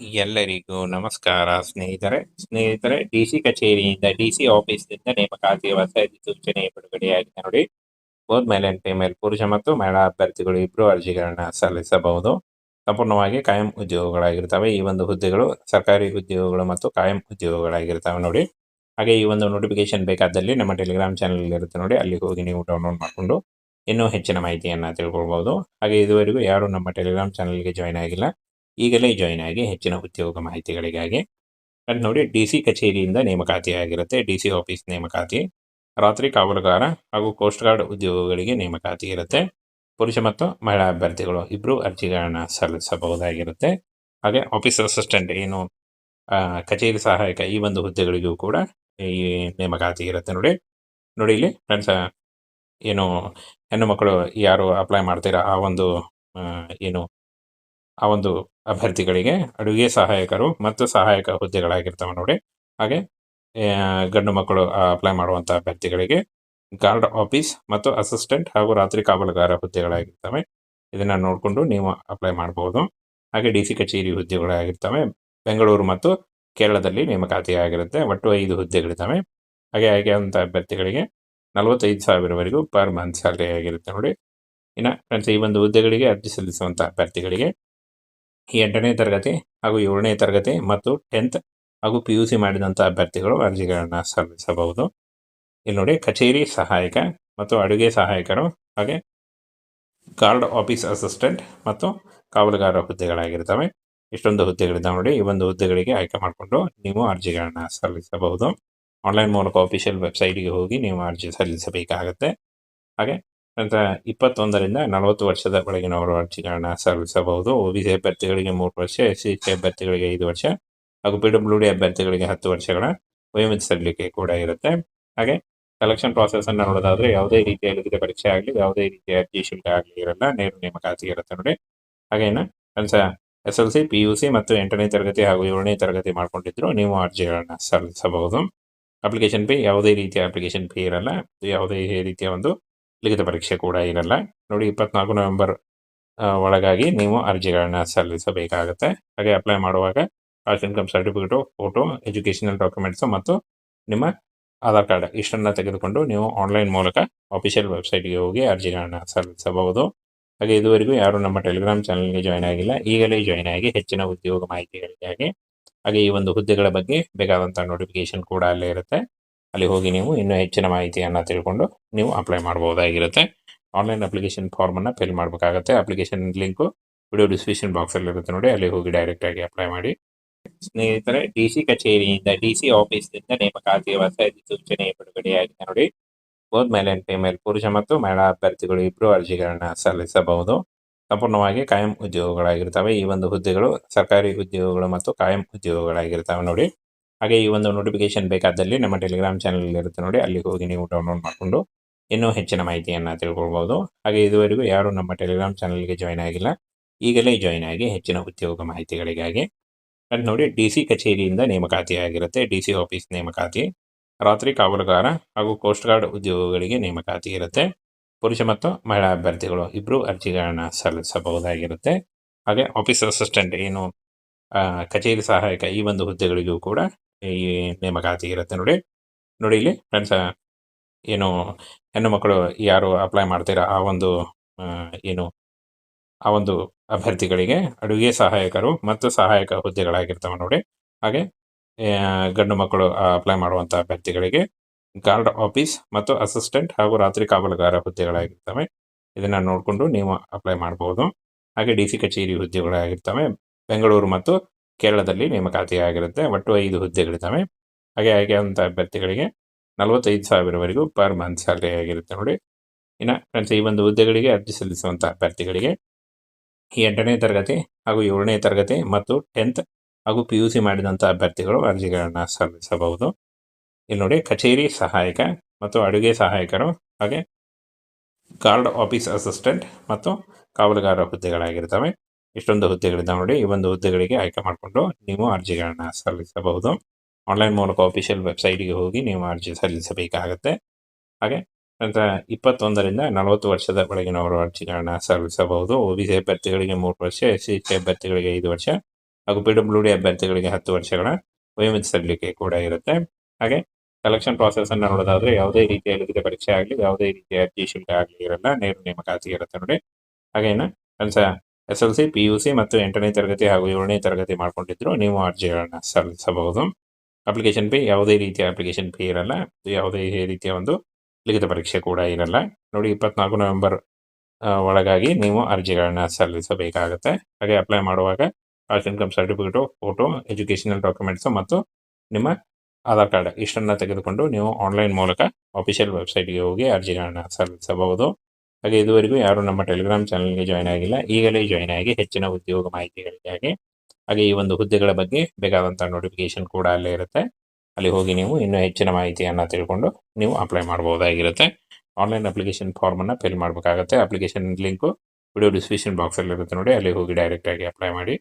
ಎಲ್ಲರಿಗೂ ನಮಸ್ಕಾರ, ಸ್ನೇಹಿತರೆ. ಸ್ನೇಹಿತರೆ ಡಿಸಿ ಕಚೇರಿಯಿಂದ ಡಿಸಿ ಆಫೀಸ್ನಿಂದ ನೇಮಕಾತಿಯ ಹೊಸ ಅಧಿಸೂಚನೆ ಬಿಡುಗಡೆಯಾಗಿದೆ ನೋಡಿ. ಬೋತ್ ಮೇಲ್ ಪುರುಷ ಮತ್ತು ಮಹಿಳಾ ಅಭ್ಯರ್ಥಿಗಳು ಇಬ್ಬರು ಅರ್ಜಿಗಳನ್ನ ಸಲ್ಲಿಸಬಹುದು. ಸಂಪೂರ್ಣವಾಗಿ ಕಾಯಂ ಉದ್ಯೋಗಗಳಾಗಿರ್ತವೆ. ಈ ಒಂದು ಹುದ್ದೆಗಳು ಸರ್ಕಾರಿ ಉದ್ಯೋಗಗಳು ಮತ್ತು ಕಾಯಂ ಉದ್ಯೋಗಗಳಾಗಿರ್ತವೆ ನೋಡಿ. ಹಾಗೆ ಈ ಒಂದು ನೋಟಿಫಿಕೇಶನ್ ಬೇಕಾದಲ್ಲಿ ನಮ್ಮ ಟೆಲಿಗ್ರಾಮ್ ಚಾನಲ್ ಇರುತ್ತೆ ನೋಡಿ. ಅಲ್ಲಿ ಹೋಗಿ ನೀವು ಡೌನ್ಲೋಡ್ ಮಾಡಿಕೊಂಡು ಇನ್ನೂ ಹೆಚ್ಚಿನ ಮಾಹಿತಿಯನ್ನು ತಿಳ್ಕೊಳ್ಬಹುದು. ಹಾಗೆ ಇದುವರೆಗೂ ಯಾರು ನಮ್ಮ ಟೆಲಿಗ್ರಾಮ್ ಚಾನಲ್ಗೆ ಜಾಯ್ನ್ ಆಗಿಲ್ಲ. ಈಗಲೇ ಜಾಯಿನ್ ಆಗಿ ಹೆಚ್ಚಿನ ಉದ್ಯೋಗ ಮಾಹಿತಿಗಳಿಗಾಗಿ. ಅಲ್ಲಿ ನೋಡಿ ಡಿ ಸಿ ಕಚೇರಿಯಿಂದ ನೇಮಕಾತಿ ಆಗಿರುತ್ತೆ. ಡಿ ಸಿ ಆಫೀಸ್ ನೇಮಕಾತಿ, ರಾತ್ರಿ ಕಾವಲುಗಾರ ಹಾಗೂ ಕೋಸ್ಟ್ ಗಾರ್ಡ್ ಉದ್ಯೋಗಗಳಿಗೆ ನೇಮಕಾತಿ ಇರುತ್ತೆ. ಪುರುಷ ಮತ್ತು ಮಹಿಳಾ ಅಭ್ಯರ್ಥಿಗಳು ಇಬ್ಬರು ಅರ್ಜಿಗಳನ್ನು ಸಲ್ಲಿಸಬಹುದಾಗಿರುತ್ತೆ. ಹಾಗೆ ಆಫೀಸ್ ಅಸಿಸ್ಟೆಂಟ್ ಏನು ಕಚೇರಿ ಸಹಾಯಕ ಈ ಒಂದು ಹುದ್ದೆಗಳಿಗೂ ಕೂಡ ಈ ನೇಮಕಾತಿ ಇರುತ್ತೆ ನೋಡಿ. ನೋಡಿ ಇಲ್ಲಿ ಫ್ರೆಂಡ್ಸ್ ಏನು ಹೆಣ್ಣು ಮಕ್ಕಳು ಯಾರು ಅಪ್ಲೈ ಮಾಡ್ತೀರಾ? ಆ ಒಂದು ಏನು ಆ ಒಂದು ಅಭ್ಯರ್ಥಿಗಳಿಗೆ ಅಡುಗೆ ಸಹಾಯಕರು ಮತ್ತು ಸಹಾಯಕ ಹುದ್ದೆಗಳಾಗಿರ್ತವೆ ನೋಡಿ. ಹಾಗೆ ಗಂಡು ಮಕ್ಕಳು ಅಪ್ಲೈ ಮಾಡುವಂಥ ಅಭ್ಯರ್ಥಿಗಳಿಗೆ ಗಾರ್ಡ್ ಆಫೀಸ್ ಮತ್ತು ಅಸಿಸ್ಟೆಂಟ್ ಹಾಗೂ ರಾತ್ರಿ ಕಾವಲುಗಾರ ಹುದ್ದೆಗಳಾಗಿರ್ತವೆ. ಇದನ್ನ ನೋಡಿಕೊಂಡು ನೀವು ಅಪ್ಲೈ ಮಾಡಬಹುದು ಹಾಗೆ ಡಿ ಸಿ ಕಚೇರಿ ಹುದ್ದೆಗಳಾಗಿರ್ತವೆ. ಬೆಂಗಳೂರು ಮತ್ತು ಕೇರಳದಲ್ಲಿ ನೇಮಕಾತಿ ಆಗಿರುತ್ತೆ ಒಟ್ಟು ಐದು ಹುದ್ದೆಗಳಿದ್ದಾವೆ. ಹಾಗೆ ಹಾಗೆ ಅಂತ ಅಭ್ಯರ್ಥಿಗಳಿಗೆ ನಲವತ್ತೈದು ಸಾವಿರವರೆಗೂ ಪರ್ ಮಂತ್ ಸ್ಯಾಲರಿ ಆಗಿರುತ್ತೆ ನೋಡಿ. ಇನ್ನು ಫ್ರೆಂಡ್ಸ್ ಈ ಒಂದು ಹುದ್ದೆಗಳಿಗೆ ಅರ್ಜಿ ಸಲ್ಲಿಸುವಂಥ ಅಭ್ಯರ್ಥಿಗಳಿಗೆ ಎಂಟನೇ ತರಗತಿ ಹಾಗೂ ಏಳನೇ ತರಗತಿ ಮತ್ತು ಟೆಂತ್ ಹಾಗೂ ಪಿ ಯು ಸಿ ಮಾಡಿದಂಥ ಅಭ್ಯರ್ಥಿಗಳು ಅರ್ಜಿಗಳನ್ನು ಸಲ್ಲಿಸಬಹುದು. ಇಲ್ಲಿ ನೋಡಿ, ಕಚೇರಿ ಸಹಾಯಕ ಮತ್ತು ಅಡುಗೆ ಸಹಾಯಕರು ಹಾಗೆ ಗಾರ್ಡ್ ಆಫೀಸ್ ಅಸಿಸ್ಟೆಂಟ್ ಮತ್ತು ಕಾವಲುಗಾರ ಹುದ್ದೆಗಳಾಗಿರ್ತವೆ. ಇಷ್ಟೊಂದು ಹುದ್ದೆಗಳಿದ್ದಾವೆ ನೋಡಿ, ಈ ಒಂದು ಹುದ್ದೆಗಳಿಗೆ ಆಯ್ಕೆ ಮಾಡಿಕೊಂಡು ನೀವು ಅರ್ಜಿಗಳನ್ನು ಸಲ್ಲಿಸಬಹುದು. ಆನ್ಲೈನ್ ಮೂಲಕ ಅಫಿಷಿಯಲ್ ವೆಬ್ಸೈಟ್ಗೆ ಹೋಗಿ ನೀವು ಅರ್ಜಿ ಸಲ್ಲಿಸಬೇಕಾಗತ್ತೆ. ಹಾಗೆ ನಂತರ ಇಪ್ಪತ್ತೊಂದರಿಂದ ನಲವತ್ತು ವರ್ಷದ ಒಳಗಿನವರು ಅರ್ಜಿಗಳನ್ನು ಸಲ್ಲಿಸಬಹುದು. ಒ ಬಿ ಸಿ ಅಭ್ಯರ್ಥಿಗಳಿಗೆ ಮೂರು ವರ್ಷ ಎಸ್ ಸಿ ಸಿ ಅಭ್ಯರ್ಥಿಗಳಿಗೆ ಐದು ವರ್ಷ ಹಾಗೂ ಪಿ ಡಬ್ಲ್ಯೂ ಡಿ ಅಭ್ಯರ್ಥಿಗಳಿಗೆ ಹತ್ತು ವರ್ಷಗಳ ವಯೋಮಿತಿ ಸಲ್ಲಿಕೆ ಕೂಡ ಇರುತ್ತೆ. ಹಾಗೆ ಸೆಲೆಕ್ಷನ್ ಪ್ರಾಸೆಸ್ ಅನ್ನು ನೋಡೋದಾದ್ರೆ ಯಾವುದೇ ರೀತಿಯ ಲಿಖಿತ ಪರೀಕ್ಷೆ ಆಗಲಿ, ಯಾವುದೇ ರೀತಿಯ ಅರ್ಜಿ ಶುಲ್ಕ ಆಗಲಿ ಇರಲ್ಲ. ನೇರ ನೇಮಕಾತಿ ಇರುತ್ತೆ ನೋಡಿ. ಹಾಗೇನ ಕನಸ S L C, P U C ಮತ್ತು ಎಂಟನೇ ತರಗತಿ ಹಾಗೂ ಏಳನೇ ತರಗತಿ ಮಾಡ್ಕೊಂಡಿದ್ರು, ನೀವು ಅರ್ಜಿಗಳನ್ನು ಸಲ್ಲಿಸಬಹುದು. ಅಪ್ಲಿಕೇಶನ್ ಫೀ ಯಾವುದೇ ರೀತಿಯ ಅಪ್ಲಿಕೇಶನ್ ಫೀ ಇರಲ್ಲ. ಯಾವುದೇ ರೀತಿಯ ಒಂದು ಲಿಖಿತ ಪರೀಕ್ಷೆ ಕೂಡ ಇರಲ್ಲ ನೋಡಿ, ಇಪ್ಪತ್ನಾಲ್ಕು ನವೆಂಬರ್ ಒಳಗಾಗಿ ನೀವು ಅರ್ಜಿಗಳನ್ನ ಸಲ್ಲಿಸಬೇಕಾಗುತ್ತೆ. ಹಾಗೆ ಅಪ್ಲೈ ಮಾಡುವಾಗ caste income certificate photo educational documents ಮತ್ತು ನಿಮ್ಮ ಆಧಾರ್ ಕಾರ್ಡ್ ಇಷ್ಟನ್ನು ತೆಗೆದುಕೊಂಡು ನೀವು ಆನ್ಲೈನ್ ಮೂಲಕ ಅಫಿಷಿಯಲ್ ವೆಬ್ಸೈಟ್ಗೆ ಹೋಗಿ ಅರ್ಜಿಗಳನ್ನು ಸಲ್ಲಿಸಬಹುದು. ಹಾಗೆ ಇದುವರೆಗೂ ಯಾರು ನಮ್ಮ ಟೆಲಿಗ್ರಾಮ್ ಚಾನಲ್ಗೆ ಜಾಯ್ನ್ ಆಗಿಲ್ಲ. ಈಗಲೇ ಜಾಯ್ನ್ ಆಗಿ ಹೆಚ್ಚಿನ ಉದ್ಯೋಗ ಮಾಹಿತಿಗಳಿಗಾಗಿ ಹಾಗೆ ಈ ಒಂದು ಹುದ್ದೆಗಳ ಬಗ್ಗೆ ಬೇಕಾದಂಥ ನೋಟಿಫಿಕೇಶನ್ ಕೂಡ ಅಲ್ಲೇ ಇರುತ್ತೆ. ಅಲ್ಲಿ ಹೋಗಿ ನೀವು ಇನ್ನೂ ಹೆಚ್ಚಿನ ಮಾಹಿತಿಯನ್ನು ತಿಳ್ಕೊಂಡು ನೀವು ಅಪ್ಲೈ ಮಾಡಬಹುದಾಗಿರುತ್ತೆ ಆನ್ಲೈನ್ ಅಪ್ಲಿಕೇಶನ್ ಫಾರ್ಮನ್ನು ಫಿಲ್ ಮಾಡಬೇಕಾಗುತ್ತೆ. ಅಪ್ಲಿಕೇಶನ್ ಲಿಂಕು ವಿಡಿಯೋ ಡಿಸ್ಕ್ರಿಪ್ಷನ್ ಬಾಕ್ಸಲ್ಲಿರುತ್ತೆ ನೋಡಿ. ಅಲ್ಲಿ ಹೋಗಿ ಡೈರೆಕ್ಟ್ ಆಗಿ ಅಪ್ಲೈ ಮಾಡಿ. ಸ್ನೇಹಿತರೆ ಡಿ ಸಿ ಕಚೇರಿಯಿಂದ ಡಿ ಸಿ ಆಫೀಸ್ನಿಂದ ನೇಮಕಾತಿಯ ಹೊಸ ಅಧಿಸೂಚನೆ ಬಿಡುಗಡೆಯಾಗಿದೆ ನೋಡಿ. ಬೋದ್ ಮೇಲೆ ಫಿಮೇಲ್ ಪುರುಷ ಮತ್ತು ಮಹಿಳಾ ಅಭ್ಯರ್ಥಿಗಳು ಇಬ್ಬರು ಅರ್ಜಿಗಳನ್ನು ಸಲ್ಲಿಸಬಹುದು. ಸಂಪೂರ್ಣವಾಗಿ ಕಾಯಂ ಉದ್ಯೋಗಗಳಾಗಿರ್ತವೆ. ಈ ಒಂದು ಹುದ್ದೆಗಳು ಸರ್ಕಾರಿ ಉದ್ಯೋಗಗಳು ಮತ್ತು ಕಾಯಂ ಉದ್ಯೋಗಗಳಾಗಿರ್ತವೆ ನೋಡಿ. ಹಾಗೆ ಈ ಒಂದು ನೋಟಿಫಿಕೇಶನ್ ಬೇಕಾದಲ್ಲಿ ನಮ್ಮ ಟೆಲಿಗ್ರಾಮ್ ಚಾನಲ್ ಇರುತ್ತೆ ನೋಡಿ ಅಲ್ಲಿ ಹೋಗಿ ನೀವು ಡೌನ್ಲೋಡ್ ಮಾಡಿಕೊಂಡು ಇನ್ನೂ ಹೆಚ್ಚಿನ ಮಾಹಿತಿಯನ್ನು ತಿಳ್ಕೊಳ್ಬೋದು. ಹಾಗೆ ಇದುವರೆಗೂ ಯಾರು ನಮ್ಮ ಟೆಲಿಗ್ರಾಮ್ ಚಾನಲ್ಗೆ ಜಾಯ್ನ್ ಆಗಿಲ್ಲ, ಈಗಲೇ ಜಾಯ್ನ್ ಆಗಿ ಹೆಚ್ಚಿನ ಉದ್ಯೋಗ ಮಾಹಿತಿಗಳಿಗಾಗಿ. ಅದು ನೋಡಿ ಡಿ ಸಿ ಕಚೇರಿಯಿಂದ ನೇಮಕಾತಿ ಆಗಿರುತ್ತೆ ಡಿ ಸಿ ಆಫೀಸ್ ನೇಮಕಾತಿ. ರಾತ್ರಿ ಕಾವಲುಗಾರ ಹಾಗೂ ಕೋಸ್ಟ್ ಗಾರ್ಡ್ ಉದ್ಯೋಗಗಳಿಗೆ ನೇಮಕಾತಿ ಇರುತ್ತೆ. ಪುರುಷ ಮತ್ತು ಮಹಿಳಾ ಅಭ್ಯರ್ಥಿಗಳು ಇಬ್ಬರು ಅರ್ಜಿಗಳನ್ನು ಸಲ್ಲಿಸಬಹುದಾಗಿರುತ್ತೆ. ಹಾಗೆ ಆಫೀಸ್ ಅಸಿಸ್ಟೆಂಟ್ ಏನು ಕಚೇರಿ ಸಹಾಯಕ ಈ ಒಂದು ಹುದ್ದೆಗಳಿಗೂ ಕೂಡ ಈ ನೇಮಕಾತಿ ಇರುತ್ತೆ ನೋಡಿ. ನೋಡಿ ಇಲ್ಲಿ ಫ್ರೆಂಡ್ಸ್ ಏನು ಹೆಣ್ಣು ಮಕ್ಕಳು ಯಾರು ಅಪ್ಲೈ ಮಾಡ್ತೀರಾ ಆ ಒಂದು ಏನು, ಆ ಒಂದು ಅಭ್ಯರ್ಥಿಗಳಿಗೆ ಅಡುಗೆ ಸಹಾಯಕರು ಮತ್ತು ಸಹಾಯಕ ಹುದ್ದೆಗಳಾಗಿರ್ತವೆ ನೋಡಿ. ಹಾಗೆ ಗಂಡು ಮಕ್ಕಳು ಅಪ್ಲೈ ಮಾಡುವಂಥ ಅಭ್ಯರ್ಥಿಗಳಿಗೆ ಗಾರ್ಡ್ ಆಫೀಸ್ ಮತ್ತು ಅಸಿಸ್ಟೆಂಟ್ ಹಾಗೂ ರಾತ್ರಿ ಕಾವಲುಗಾರ ಹುದ್ದೆಗಳಾಗಿರ್ತವೆ. ಇದನ್ನ ನೋಡಿಕೊಂಡು ನೀವು ಅಪ್ಲೈ ಮಾಡಬಹುದು ಹಾಗೆ ಡಿ ಸಿ ಕಚೇರಿ ಹುದ್ದೆಗಳಾಗಿರ್ತವೆ. ಬೆಂಗಳೂರು ಮತ್ತು ಕೇರಳದಲ್ಲಿ ನೇಮಕಾತಿಯಾಗಿರುತ್ತೆ. ಒಟ್ಟು ಐದು ಹುದ್ದೆಗಳಿದ್ದಾವೆ. ಹಾಗೆ ಹಾಗೆ ಅಂತ ಅಭ್ಯರ್ಥಿಗಳಿಗೆ ನಲವತ್ತೈದು ಸಾವಿರವರೆಗೂ ಪರ್ ಮಂತ್ ಸ್ಯಾಲರಿ ಆಗಿರುತ್ತೆ ನೋಡಿ. ಇನ್ನು ಫ್ರೆಂಡ್ಸ್, ಈ ಒಂದು ಹುದ್ದೆಗಳಿಗೆ ಅರ್ಜಿ ಸಲ್ಲಿಸುವಂಥ ಅಭ್ಯರ್ಥಿಗಳಿಗೆ ಎಂಟನೇ ತರಗತಿ ಹಾಗೂ ಏಳನೇ ತರಗತಿ ಮತ್ತು ಟೆಂತ್ ಹಾಗೂ ಪಿ ಯು ಸಿ ಮಾಡಿದಂಥ ಅಭ್ಯರ್ಥಿಗಳು ಅರ್ಜಿಗಳನ್ನು ಸಲ್ಲಿಸಬಹುದು. ಇಲ್ಲಿ ನೋಡಿ, ಕಚೇರಿ ಸಹಾಯಕ ಮತ್ತು ಅಡುಗೆ ಸಹಾಯಕರು ಹಾಗೆ ಗಾರ್ಡ್ ಆಫೀಸ್ ಅಸಿಸ್ಟೆಂಟ್ ಮತ್ತು ಕಾವಲುಗಾರ ಹುದ್ದೆಗಳಾಗಿರ್ತವೆ. ಇಷ್ಟೊಂದು ಹುದ್ದೆಗಳಿದ್ದಾವೆ ನೋಡಿ ಈ ಒಂದು ಹುದ್ದೆಗಳಿಗೆ ಆಯ್ಕೆ ಮಾಡಿಕೊಂಡು ನೀವು ಅರ್ಜಿಗಳನ್ನು ಸಲ್ಲಿಸಬಹುದು. ಆನ್ಲೈನ್ ಮೂಲಕ ಅಫಿಷಿಯಲ್ ವೆಬ್ಸೈಟ್ಗೆ ಹೋಗಿ ನೀವು ಅರ್ಜಿ ಸಲ್ಲಿಸಬೇಕಾಗತ್ತೆ. ಹಾಗೆ ನಂತರ ಇಪ್ಪತ್ತೊಂದರಿಂದ ನಲವತ್ತು ವರ್ಷದ ಒಳಗಿನವರು ಅರ್ಜಿಗಳನ್ನ ಸಲ್ಲಿಸಬಹುದು. ಒ ಬಿ ಸಿ ಅಭ್ಯರ್ಥಿಗಳಿಗೆ ಮೂರು ವರ್ಷ ಎಸ್ ಸಿ ಅಭ್ಯರ್ಥಿಗಳಿಗೆ ಐದು ವರ್ಷ ಹಾಗೂ ಪಿ ಡಬ್ಲ್ಯೂ ಡಿ ಅಭ್ಯರ್ಥಿಗಳಿಗೆ ಹತ್ತು ವರ್ಷಗಳ ವಯೋಮಿತಿ ಸಲ್ಲಿಕೆ ಕೂಡ ಇರುತ್ತೆ. ಹಾಗೆ ಸೆಲೆಕ್ಷನ್ ಪ್ರಾಸೆಸನ್ನು ನೋಡೋದಾದರೆ ಯಾವುದೇ ರೀತಿಯ ಲಿಖಿತ ಪರೀಕ್ಷೆ ಆಗಲಿ, ಯಾವುದೇ ರೀತಿಯ ಅರ್ಜಿ ಶುಲ್ಕ ಆಗಲಿ ಇರಲ್ಲ, ನೇರ ನೇಮಕಾತಿ ಇರುತ್ತೆ ನೋಡಿ. ಹಾಗೇನ ಕನಸ S L C, P U C ಮತ್ತು ಎಂಟನೇ ತರಗತಿ ಹಾಗೂ ಏಳನೇ ತರಗತಿ ಮಾಡಿಕೊಂಡಿದ್ರು. ನೀವು ಅರ್ಜಿಗಳನ್ನು ಸಲ್ಲಿಸಬಹುದು. ಅಪ್ಲಿಕೇಶನ್ ಫೀ ಯಾವುದೇ ರೀತಿಯ ಅಪ್ಲಿಕೇಶನ್ ಫೀ ಇರಲ್ಲ. ಯಾವುದೇ ರೀತಿಯ ಒಂದು ಲಿಖಿತ ಪರೀಕ್ಷೆ ಕೂಡ ಇರಲ್ಲ. ನೋಡಿ, ಇಪ್ಪತ್ನಾಲ್ಕು ನವೆಂಬರ್ ಒಳಗಾಗಿ ನೀವು ಅರ್ಜಿಗಳನ್ನು ಸಲ್ಲಿಸಬೇಕಾಗುತ್ತೆ. ಹಾಗೆ ಅಪ್ಲೈ ಮಾಡುವಾಗ caste income certificate, photo, educational documents ಮತ್ತು ನಿಮ್ಮ ಆಧಾರ್ ಕಾರ್ಡ್ ಇಷ್ಟನ್ನ ತೆಗೆದುಕೊಂಡು ನೀವು ಆನ್ಲೈನ್ ಮೂಲಕ ಅಫಿಷಿಯಲ್ ವೆಬ್ಸೈಟ್ಗೆ ಹೋಗಿ ಅರ್ಜಿಗಳನ್ನು ಸಲ್ಲಿಸಬಹುದು. ಹಾಗೆ ಇದುವರೆಗೂ ಯಾರು ನಮ್ಮ ಟೆಲಿಗ್ರಾಮ್ ಚಾನಲ್ಗೆ ಜಾಯ್ನ್ ಆಗಿಲ್ಲ. ಈಗಲೇ ಜಾಯ್ನ್ ಆಗಿ ಹೆಚ್ಚಿನ ಉದ್ಯೋಗ ಮಾಹಿತಿಗಳಿಗಾಗಿ ಹಾಗೆ ಈ ಒಂದು ಹುದ್ದೆಗಳ ಬಗ್ಗೆ ಬೇಕಾದಂಥ ನೋಟಿಫಿಕೇಶನ್ ಕೂಡ ಅಲ್ಲೇ ಇರುತ್ತೆ. ಅಲ್ಲಿ ಹೋಗಿ ನೀವು ಇನ್ನೂ ಹೆಚ್ಚಿನ ಮಾಹಿತಿಯನ್ನು ತಿಳ್ಕೊಂಡು ನೀವು ಅಪ್ಲೈ ಮಾಡಬಹುದಾಗಿರುತ್ತೆ ಆನ್ಲೈನ್ ಅಪ್ಲಿಕೇಶನ್ ಫಾರ್ಮನ್ನು ಫಿಲ್ ಮಾಡಬೇಕಾಗುತ್ತೆ. ಅಪ್ಲಿಕೇಶನ್ ಲಿಂಕು ವಿಡಿಯೋ ಡಿಸ್ಕ್ರಿಪ್ಷನ್ ಬಾಕ್ಸಲ್ಲಿ ಇರುತ್ತೆ ನೋಡಿ. ಅಲ್ಲಿ ಹೋಗಿ ಡೈರೆಕ್ಟಾಗಿ ಅಪ್ಲೈ ಮಾಡಿ.